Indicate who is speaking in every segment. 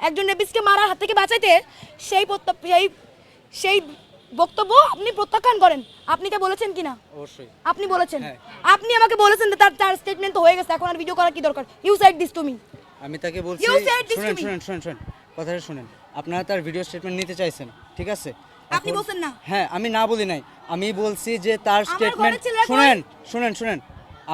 Speaker 1: একজন রেপিস্টকে মারার হাত থেকে বাঁচাইতে সেই সেই সেই বক্তব্য আপনি প্রত্যাখ্যান করেন। আপনি কে বলেছেন কিনা?
Speaker 2: অবশ্যই।
Speaker 1: আপনি বলেছেন।
Speaker 2: হ্যাঁ।
Speaker 1: আপনি আমাকে বলেছেন যে তার তার স্টেটমেন্ট তো হয়ে গেছে এখন আর ভিডিও করার কি দরকার? You said this to me
Speaker 2: আমি তাকে বলছি শুনেন
Speaker 1: me.
Speaker 2: শুনেন শুনেন শুনেন। কথাটা শুনেন। আপনারা তার ভিডিও স্টেটমেন্ট নিতে চাইছেন ঠিক আছে?
Speaker 1: আপনি বলছেন না।
Speaker 2: হ্যাঁ আমি না বলি নাই। আমি বলছি যে তার স্টেটমেন্ট শুনেন শুনেন শুনেন।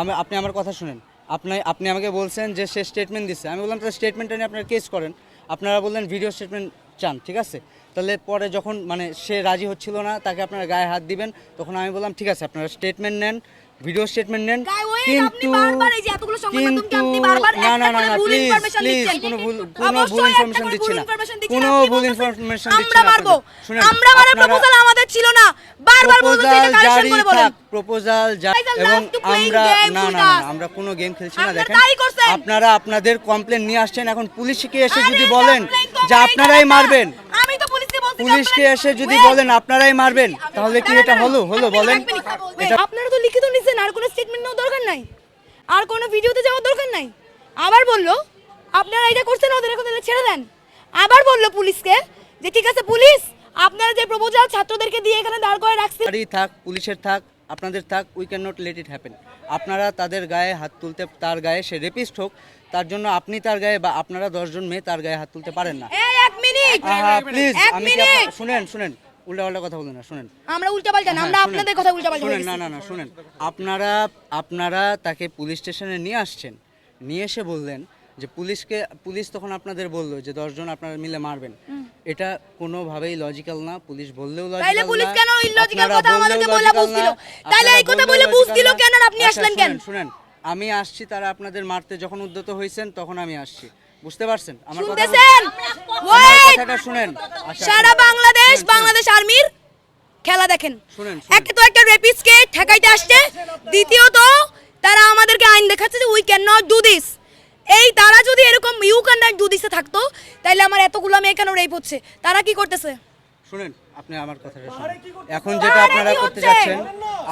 Speaker 2: আমি আপনি আমার কথা শুনেন। আপনি আপনি আমাকে বলছেন যে সে স্টেটমেন্ট দিচ্ছে আমি বললাম তার স্টেটমেন্টটা নিয়ে আপনারা কেস করেন। আপনারা বললেন ভিডিও স্টেটমেন্ট চান, ঠিক আছে? তাহলে পরে যখন মানে সে রাজি হচ্ছিল না, তাকে আপনারা গায়ে হাত দিবেন, তখন আমি বললাম, ঠিক আছে, আপনারা স্টেটমেন্ট নেন ভিডিও স্টেটমেন্ট নেন। কিন্তু না না না না প্লিজ প্লিজ কোনো ভুল কোনো ভুল ইনফরমেশন দিচ্ছি না। কোনো ভুল ইনফরমেশন দিচ্ছি
Speaker 1: আমরা
Speaker 2: না আপনাদের।
Speaker 1: আমরা প্রপোজাল আমাদের ছিল না। বারবার বলতেছি এটা কারেকশন
Speaker 2: জারি
Speaker 1: করে বলেন
Speaker 2: প্রপোজাল এবং আমরা না না আমরা কোনো গেম খেলছি না
Speaker 1: আপনারা
Speaker 2: দেখেন। আপনারা আপনাদের কমপ্লেন নিয়ে আসছেন এখন পুলিশকে এসে যদি বলেন যে আপনারাই মারবেন
Speaker 1: পুলিশকে
Speaker 2: এসে যদি বলেন আপনারাই মারবেন তাহলে কি এটা হলো? হলো বলেন।
Speaker 1: আপনারা তো লিখিত নিছেন আর কোনো স্টেটমেন্ট নেওয়ার দরকার নাই। আর কোনো ভিডিওতে যাওয়ার দরকার নাই। আবার বলল আপনারা এটা করছেন ওদের এখন তাহলে ছেড়ে দেন। আবার বলল পুলিশকে যে ঠিক আছে পুলিশ আপনারা যে প্রপোজাল ছাত্রদেরকে দিয়ে এখানে দাঁড় করে রাখছেন
Speaker 2: থাক পুলিশের থাক আপনাদের থাক we can not let it happen আপনারা তাদের গায়ে হাত তুলতে তার গায়ে সে রেপিস্ট হোক তার জন্য আপনি তার গায়ে বা আপনারা দশজন মেয়ে তার গায়ে হাত তুলতে পারেন না।
Speaker 1: এই এক মিনিট।
Speaker 2: প্লিজ আমি শুনেন শুনেন। উল্টা পাল্টা কথা বলুন না শুনেন।
Speaker 1: আমরা উল্টা পাল্টা না আমরা
Speaker 2: হ্যাঁ,
Speaker 1: আপনাদের কথা উল্টা পাল্টা
Speaker 2: শুনেন না না না শুনেন। আপনারা আপনারা তাকে পুলিশ স্টেশনে নিয়ে আসছেন। নিয়ে এসে বললেন যে পুলিশকে পুলিশ তখন আপনাদের বলল যে দশজন আপনারা মিলে মারবেন। এটা কোনোভাবেই লজিক্যাল না। পুলিশ বললেও লজিক্যাল
Speaker 1: তাইলে পুলিশ কেন ইলজিক্যাল কথা আমাদেরকে বলে বুঝ দিল
Speaker 2: না,
Speaker 1: এই কথা বলে বুঝ দিল কেন আপনি
Speaker 2: আচ্ছা,
Speaker 1: আসলেন কেন?
Speaker 2: শুনেন, আমি আসছি তারা আপনাদের মারতে যখন উদ্যত হয়েছেন তখন আমি আসছি। বুঝতে পারছেন? আমার কথা আমার কথাটা শুনেন।
Speaker 1: সারা
Speaker 2: আচ্ছা।
Speaker 1: বাংলাদেশ
Speaker 2: শুনেন, শুনেন।
Speaker 1: বাংলাদেশ আর্মির খেলা দেখেন। একটা তো একটা রেপিসকে ঠেকাইতে আসছে দ্বিতীয়ত তারা আমাদেরকে আইন দেখাচ্ছে যে we can not do this এই তারা যদি এরকম ইউ ক্যান নট ডু দিসে থাকতো তাহলে আমার এতগুলো মেয়ে কেন রেপ হচ্ছে তারা কি করতেছে
Speaker 2: শুনেন আপনি আমার কথাটা শুনেন। এখন যেটা আপনারা করতে? চাচ্ছেন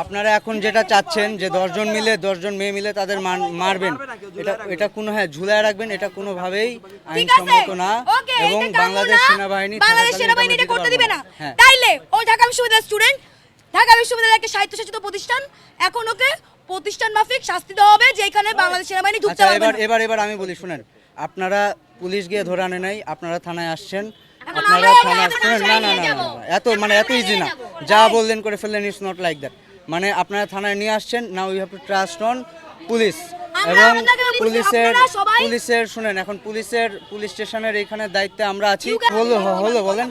Speaker 2: আপনারা এখন যেটা চাচ্ছেন যে দশজন মিলে দশজন মেয়ে মিলে তাদের মারবেন। এটা এটা কোনো হ্যাঁ ঝুলায় রাখবেন এটা কোনোভাবেই আইনসম্মত না। এবং বাংলাদেশ সেনাবাহিনী
Speaker 1: বাংলাদেশ সেনাবাহিনী
Speaker 2: এটা
Speaker 1: করতে দিবে না।
Speaker 2: হ্যাঁ।
Speaker 1: তাইলে ও ঢাকা বিশ্ববিদ্যালয়ের স্টুডেন্ট ঢাকা বিশ্ববিদ্যালয় একটা স্বায়ত্তশাসিত প্রতিষ্ঠান এখন ওকে প্রতিষ্ঠান মাফিক শাস্তি দেওয়া হবে যেখানে বাংলাদেশ সেনাবাহিনী ঢুকতে
Speaker 2: আচ্ছা
Speaker 1: পারবে
Speaker 2: এবার এবার এবার আমি বলি শুনেন আপনারা পুলিশ গিয়ে ধরে আনে নাই আপনারা থানায় আসছেন আপনারা
Speaker 1: আমরা
Speaker 2: থানায়
Speaker 1: এখানে
Speaker 2: না না না, না এত মানে এত ইজি না। যা বললেন করে ফেললেন ইটস নট লাইক দ্যাট মানে আপনারা থানায় নিয়ে আসছেন now you have to trust on police এবং পুলিশের পুলিশের শুনেন এখন পুলিশের পুলিশ স্টেশনের এখানে দায়িত্বে আমরা আছি। হলো হলো বলেন।